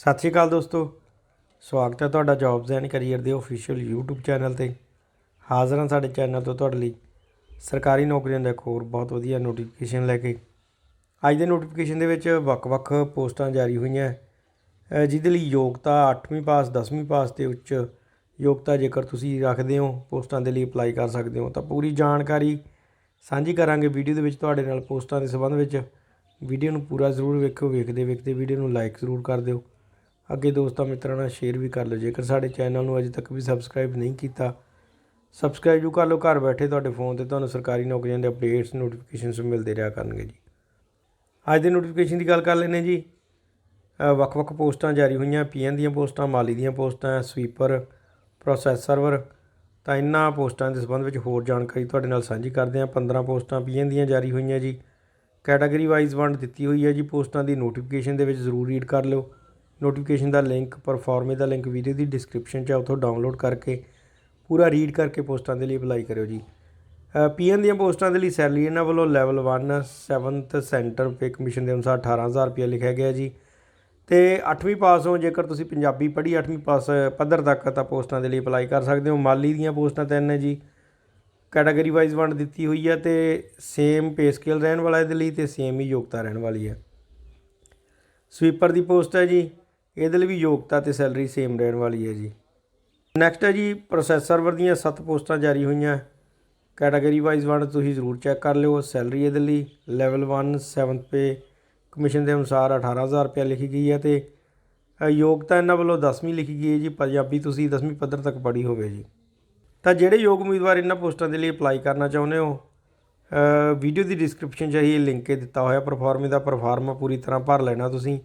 ਸਤਿ ਸ਼੍ਰੀ ਅਕਾਲ ਦੋਸਤੋ। ਸਵਾਗਤ ਹੈ ਤੁਹਾਡਾ ਜੌਬਸ ਐਂਡ ਕੈਰੀਅਰ ਦੇ ਅਫੀਸ਼ੀਅਲ YouTube ਚੈਨਲ ਤੇ। ਹਾਜ਼ਰ ਹਾਂ ਸਾਡੇ ਚੈਨਲ ਤੋਂ ਤੁਹਾਡੇ ਲਈ। ਸਰਕਾਰੀ ਨੌਕਰੀਆਂ ਦਾ ਇੱਕ ਹੋਰ ਬਹੁਤ ਵਧੀਆ ਨੋਟੀਫਿਕੇਸ਼ਨ ਲੈ ਕੇ। ਅੱਜ ਦੇ ਨੋਟੀਫਿਕੇਸ਼ਨ ਦੇ ਵਿੱਚ ਵੱਖ-ਵੱਖ ਪੋਸਟਾਂ ਜਾਰੀ ਹੋਈਆਂ। ਜਿਹਦੇ ਲਈ ਯੋਗਤਾ 8ਵੀਂ ਪਾਸ 10ਵੀਂ ਪਾਸ ਤੇ ਉੱਚ ਯੋਗਤਾ ਜੇਕਰ ਤੁਸੀਂ ਰੱਖਦੇ ਹੋ, ਪੋਸਟਾਂ ਦੇ ਲਈ ਅਪਲਾਈ ਕਰ ਸਕਦੇ ਹੋ, ਤਾਂ ਪੂਰੀ ਜਾਣਕਾਰੀ ਸਾਂਝੀ ਕਰਾਂਗੇ ਵੀਡੀਓ ਦੇ ਵਿੱਚ ਤੁਹਾਡੇ ਨਾਲ ਪੋਸਟਾਂ ਦੇ ਸੰਬੰਧ ਵਿੱਚ। ਵੀਡੀਓ ਨੂੰ ਪੂਰਾ ਜ਼ਰੂਰ ਵੇਖਿਓ ਵੇਖਦੇ ਵੇਖਦੇ ਵੀਡੀਓ ਨੂੰ ਲਾਈਕ ਜ਼ਰੂਰ ਕਰ ਦਿਓ। ਅੱਗੇ ਦੋਸਤਾਂ ਮਿੱਤਰਾਂ ਨਾਲ ਸ਼ੇਅਰ ਵੀ ਕਰ ਲਓ। ਜੇਕਰ ਸਾਡੇ ਚੈਨਲ ਨੂੰ ਅਜੇ ਤੱਕ ਵੀ ਸਬਸਕ੍ਰਾਈਬ ਨਹੀਂ ਕੀਤਾ ਸਬਸਕ੍ਰਾਈਬ ਜੂ ਕਰ ਲਓ। ਘਰ ਬੈਠੇ ਤੁਹਾਡੇ ਫੋਨ ਤੇ ਤੁਹਾਨੂੰ ਸਰਕਾਰੀ ਨੌਕਰੀਆਂ ਦੇ ਅਪਡੇਟਸ ਨੋਟੀਫਿਕੇਸ਼ਨਸ ਮਿਲਦੇ ਰਿਹਾ ਕਰਨਗੇ ਜੀ। ਅੱਜ ਦੇ ਨੋਟੀਫਿਕੇਸ਼ਨ ਦੀ ਗੱਲ ਕਰ ਲੈਂਦੇ ਜੀ। ਵੱਖ-ਵੱਖ ਪੋਸਟਾਂ ਜਾਰੀ ਹੋਈਆਂ। ਪੀਐਨ ਦੀਆਂ ਪੋਸਟਾਂ, ਮਾਲੀ ਦੀਆਂ ਪੋਸਟਾਂ ਸਵੀਪਰ ਪ੍ਰੋਸੈਸ ਸਰਵਰ ਤਾਂ ਇਹਨਾਂ ਪੋਸਟਾਂ ਦੇ ਸੰਬੰਧ ਵਿੱਚ ਹੋਰ ਜਾਣਕਾਰੀ ਤੁਹਾਡੇ ਨਾਲ ਸਾਂਝੀ ਕਰਦੇ ਹਾਂ। 15 ਪੋਸਟਾਂ ਪੀਐਨ ਦੀਆਂ ਜਾਰੀ ਹੋਈਆਂ ਜੀ। ਕੈਟਾਗਰੀ ਵਾਈਜ਼ ਵੰਡ ਦਿੱਤੀ ਹੋਈ ਹੈ ਜੀ। ਪੋਸਟਾਂ ਦੀ ਨੋਟੀਫਿਕੇਸ਼ਨ ਦੇ ਵਿੱਚ ਜ਼ਰੂਰ ਰੀਡ ਕਰ ਲਿਓ। ਨੋਟੀਫਿਕੇਸ਼ਨ ਦਾ ਲਿੰਕ ਪਰਫਾਰਮੇ ਦਾ ਲਿੰਕ ਵੀਡੀਓ ਦੀ ਡਿਸਕ੍ਰਿਪਸ਼ਨ 'ਚ ਹੈ ਉੱਥੋਂ ਡਾਊਨਲੋਡ ਕਰਕੇ, ਪੂਰਾ ਰੀਡ ਕਰਕੇ ਪੋਸਟਾਂ ਦੇ ਲਈ ਅਪਲਾਈ ਕਰਿਓ ਜੀ। ਪੀਐਨ ਦੀਆਂ ਪੋਸਟਾਂ ਦੇ ਲਈ ਸੈਲਰੀ ਇਹਨਾਂ ਵੱਲੋਂ level 1 7th centre pay commission ਦੇ ਅਨੁਸਾਰ 18000 ਰੁਪਏ ਲਿਖਿਆ ਗਿਆ ਜੀ। ਤੇ 8ਵੀਂ ਪਾਸ ਹੋ, ਜੇਕਰ ਤੁਸੀਂ ਪੰਜਾਬੀ ਪੜ੍ਹੀ 8ਵੀਂ ਪਾਸ ਪੱਧਰ ਤੱਕ, ਤਾਂ ਪੋਸਟਾਂ ਦੇ ਲਈ ਅਪਲਾਈ ਕਰ ਸਕਦੇ ਹੋ। ਮਾਲੀ ਦੀਆਂ ਪੋਸਟਾਂ ਤਿੰਨ ਹੈ ਜੀ। ਕੈਟਾਗਰੀ ਵਾਈਜ਼ ਵੰਡ ਦਿੱਤੀ ਹੋਈ ਹੈ ਤੇ ਸੇਮ ਪੇ ਸਕੇਲ ਰਹਿਣ ਵਾਲਾ ਇਹਦੇ ਲਈ ਤੇ ਸੇਮ ਹੀ ਯੋਗਤਾ ਰਹਿਣ ਵਾਲੀ ਹੈ। ਸਵੀਪਰ ਦੀ ਪੋਸਟ ਹੈ ਜੀ। ਇਹਦੇ ਲਈ ਵੀ ਯੋਗਤਾ ਤੇ ਸੈਲਰੀ ਸੇਮ ਰਹਿਣ ਵਾਲੀ ਹੈ ਜੀ। ਨੈਕਸਟ ਹੈ ਜੀ ਪ੍ਰੋਸੈਸ ਸਰਵਰ ਦੀਆਂ 7 ਪੋਸਟਾਂ ਜਾਰੀ ਹੋਈਆਂ। ਕੈਟਾਗਰੀ ਵਾਈਜ਼ ਵੰਡ ਤੁਸੀਂ ਜ਼ਰੂਰ ਚੈੱਕ ਕਰ ਲਿਓ। ਸੈਲਰੀ ਇਹਦੇ ਲਈ ਲੈਵਲ 1 7th ਪੇ ਕਮਿਸ਼ਨ ਦੇ ਅਨੁਸਾਰ 18000 ਰੁਪਏ ਲਿਖੀ ਗਈ ਹੈ ਤੇ ਯੋਗਤਾ ਇਹਨਾਂ ਵੱਲੋਂ 10ਵੀਂ ਲਿਖੀ ਗਈ ਹੈ ਜੀ। ਪੰਜਾਬੀ ਤੁਸੀਂ 10ਵੀਂ ਪੱਧਰ ਤੱਕ ਪੜ੍ਹੀ ਹੋਵੇ ਜੀ। ਤਾਂ ਜਿਹੜੇ ਯੋਗ ਉਮੀਦਵਾਰ ਇਹਨਾਂ ਪੋਸਟਾਂ ਦੇ ਲਈ ਅਪਲਾਈ ਕਰਨਾ ਚਾਹੁੰਦੇ ਹੋ ਵੀਡੀਓ ਦੀ ਡਿਸਕ੍ਰਿਪਸ਼ਨ 'ਚ ਇਹ ਲਿੰਕ ਦਿੱਤਾ ਹੋਇਆ। ਪਰਫਾਰਮੇ ਦਾ ਪਰਫਾਰਮਾ ਪੂਰੀ ਤਰ੍ਹਾਂ ਭਰ ਲੈਣਾ ਤੁਸੀਂ।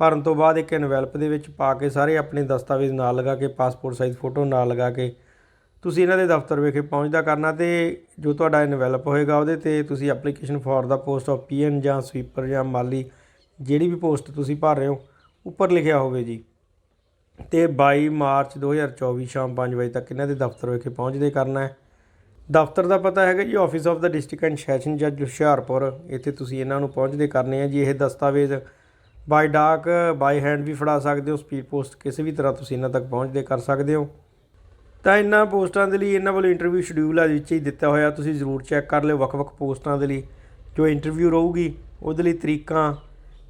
ਭਰਨ ਤੋਂ ਬਾਅਦ ਇੱਕ ਇਨਵੈਲਪ ਦੇ ਵਿੱਚ ਪਾ ਕੇ ਸਾਰੇ ਆਪਣੇ ਦਸਤਾਵੇਜ਼ ਨਾਲ ਲਗਾ ਕੇ ਪਾਸਪੋਰਟ ਸਾਈਜ਼ ਫੋਟੋ ਨਾਲ ਲਗਾ ਕੇ ਤੁਸੀਂ ਇਹਨਾਂ ਦੇ ਦਫ਼ਤਰ ਵਿਖੇ ਪਹੁੰਚਦਾ ਕਰਨਾ ਤੇ ਜੋ ਤੁਹਾਡਾ ਇਨਵੈਲਪ ਹੋਏਗਾ ਉਹਦੇ ਤੇ ਤੁਸੀਂ ਐਪਲੀਕੇਸ਼ਨ ਫॉर ਦਾ ਪੋਸਟ ਆਫ ਪੀਐਨ ਜਾਂ ਸਵੀਪਰ ਜਾਂ ਮਾਲੀ ਜਿਹੜੀ ਵੀ ਪੋਸਟ ਤੁਸੀਂ ਭਰ ਰਹੇ ਹੋ, ਉੱਪਰ ਲਿਖਿਆ ਹੋਵੇ ਜੀ। ਤੇ 22 ਮਾਰਚ 2024 ਸ਼ਾਮ 5 ਵਜੇ ਤੱਕ ਇਹਨਾਂ ਦੇ ਦਫ਼ਤਰ ਵਿਖੇ ਪਹੁੰਚਦੇ ਕਰਨਾ ਹੈ। ਦਫ਼ਤਰ ਦਾ ਪਤਾ ਹੈਗਾ ਜੀ office of the district and session ਜੱਜ ਹੁਸ਼ਿਆਰਪੁਰ, ਇੱਥੇ ਤੁਸੀਂ ਇਹਨਾਂ ਨੂੰ ਪਹੁੰਚਦੇ ਕਰਨੇ ਆ ਜੀ, ਇਹ ਦਸਤਾਵੇਜ਼ ਬਾਈ ਡਾਕ, ਬਾਈ ਹੈਂਡ ਵੀ ਫੜਾ ਸਕਦੇ ਹੋ, ਸਪੀਡ ਪੋਸਟ ਕਿਸੇ ਵੀ ਤਰ੍ਹਾਂ ਤੁਸੀਂ ਇਹਨਾਂ ਤੱਕ ਪਹੁੰਚਦੇ ਕਰ ਸਕਦੇ ਹੋ। ਤਾਂ ਇਹਨਾਂ ਪੋਸਟਾਂ ਦੇ ਲਈ ਇਹਨਾਂ ਵੱਲੋਂ ਇੰਟਰਵਿਊ ਸ਼ਡਿਊਲ ਆ, ਵਿੱਚ ਹੀ ਦਿੱਤਾ ਹੋਇਆ, ਤੁਸੀਂ ਜ਼ਰੂਰ ਚੈੱਕ ਕਰ ਲਿਓ ਵੱਖ-ਵੱਖ ਪੋਸਟਾਂ ਦੇ ਲਈ। ਜੋ ਇੰਟਰਵਿਊ ਰਹੂਗੀ, ਉਹਦੇ ਲਈ ਤਰੀਕਾਂ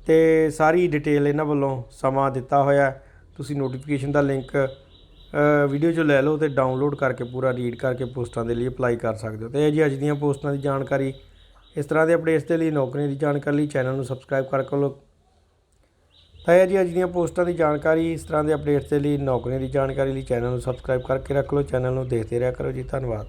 ਤੇ ਸਾਰੀ ਡਿਟੇਲ ਇਹਨਾਂ ਵੱਲੋਂ ਸਮਾਂ ਦਿੱਤਾ ਹੋਇਆ। ਤੁਸੀਂ ਨੋਟੀਫਿਕੇਸ਼ਨ ਦਾ ਲਿੰਕ ਵੀਡੀਓ 'ਚੋਂ ਲੈ ਲਓ ਤੇ ਡਾਊਨਲੋਡ ਕਰਕੇ ਪੂਰਾ ਰੀਡ ਕਰਕੇ ਪੋਸਟਾਂ ਦੇ ਲਈ ਅਪਲਾਈ ਕਰ ਸਕਦੇ ਹੋ। ਤੇ ਇਹ ਜੀ ਅੱਜ ਦੀਆਂ ਪੋਸਟਾਂ ਦੀ ਜਾਣਕਾਰੀ। ਇਸ ਤਰ੍ਹਾਂ ਦੇ ਅਪਡੇਟਸ ਦੇ ਲਈ ਨੌਕਰੀਆਂ ਦੀ ਜਾਣਕਾਰੀ ਲਈ ਚੈਨਲ ਨੂੰ ਸਬਸਕ੍ਰਾਈਬ ਕਰ ਲਓ। ਤਾਂ ਇਹ ਜੀ ਅੱਜ ਦੀਆਂ ਪੋਸਟਾਂ ਦੀ ਜਾਣਕਾਰੀ, ਇਸ ਤਰ੍ਹਾਂ ਦੇ ਅਪਡੇਟਸ ਦੇ ਲਈ ਨੌਕਰੀਆਂ ਦੀ ਜਾਣਕਾਰੀ ਲਈ ਚੈਨਲ ਨੂੰ ਸਬਸਕ੍ਰਾਈਬ ਕਰਕੇ ਰੱਖ ਲਓ, ਚੈਨਲ ਨੂੰ ਦੇਖਦੇ ਰਿਹਾ ਕਰੋ ਜੀ, ਧੰਨਵਾਦ।